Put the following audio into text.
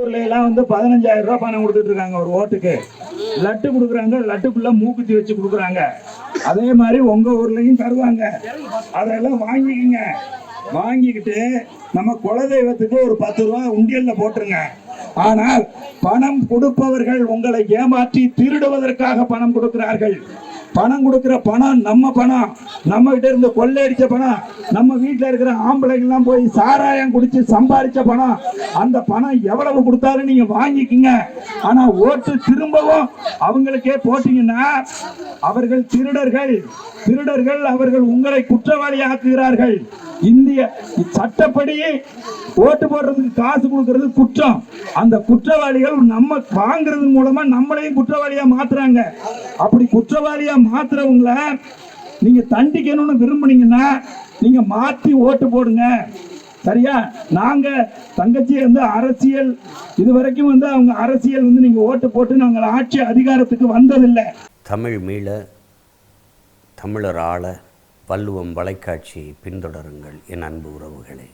ஊர்ல எல்லாம் வந்து பதினஞ்சாயிரம் ரூபாய் பணம் கொடுத்துட்டு இருக்காங்க ஒரு ஓட்டுக்கு. லட்டு கொடுக்குறாங்க லட்டுக்குள்ள மூக்குத்தி வச்சு கொடுக்குறாங்க. அதே மாதிரி உங்க ஊர்லயும் தருவாங்க. அதெல்லாம் வாங்கிக்கங்க. வாங்கிக்கிட்டு நம்ம குலதெய்வத்துக்கு ஒரு பத்து ரூபா உண்டியல்ல போட்டுருங்க. ஆனால் பணம் கொடுப்பவர்கள் உங்களை ஏமாற்றி திருடுவதற்காக பணம் கொடுக்கிறார்கள். பணம் கொடுக்கிற பணம் நம்ம பணம். நம்ம கிட்ட இருந்து கொள்ளையடிச்ச பணம் நம்ம வீட்டில் இருக்கிற ஆம்பளைங்கெல்லாம் போய் சாராயம் குடிச்சு சம்பாதிச்ச பணம் அந்த பணம் எவ்வளவு கொடுத்தாலும் நீங்க வாங்கிக்கிங்க. ஆனா ஓட்டு திரும்பவும் அவங்களுக்கே போட்டீங்கன்னா அவர்கள் திருடர்கள். திருடர்கள் அவர்கள் உங்களை குற்றவாளி ஆக்குகிறார்கள் இந்திய சட்டப்படி ஓட்டு போடுறதுக்கு காசு கொடுக்கறது குற்றம். அந்த குற்றவாளிகள் நம்ம வாங்குறது மூலமா நம்மளையும் குற்றவாளியா மாத்துறாங்க. அப்படி குற்றவாளியா மாத்துறவங்கள நீங்க தண்டிக்கணும்னு விரும்புனீங்கன்னா நீங்க மாத்தி ஓட்டு போடுங்க. சரியா? நாங்க தங்கச்சி வந்து அரசியல் இது வரைக்கும் வந்து அவங்க அரசியல் வந்து நீங்க ஓட்டு போட்டு நாங்கள் ஆட்சி அதிகாரத்துக்கு வந்ததில்லை. தமிழ் மீள தமிழர் ஆள வள்ளுவம் வலைக்காட்சியை பின்தொடருங்கள் என் அன்பு உறவுகளே.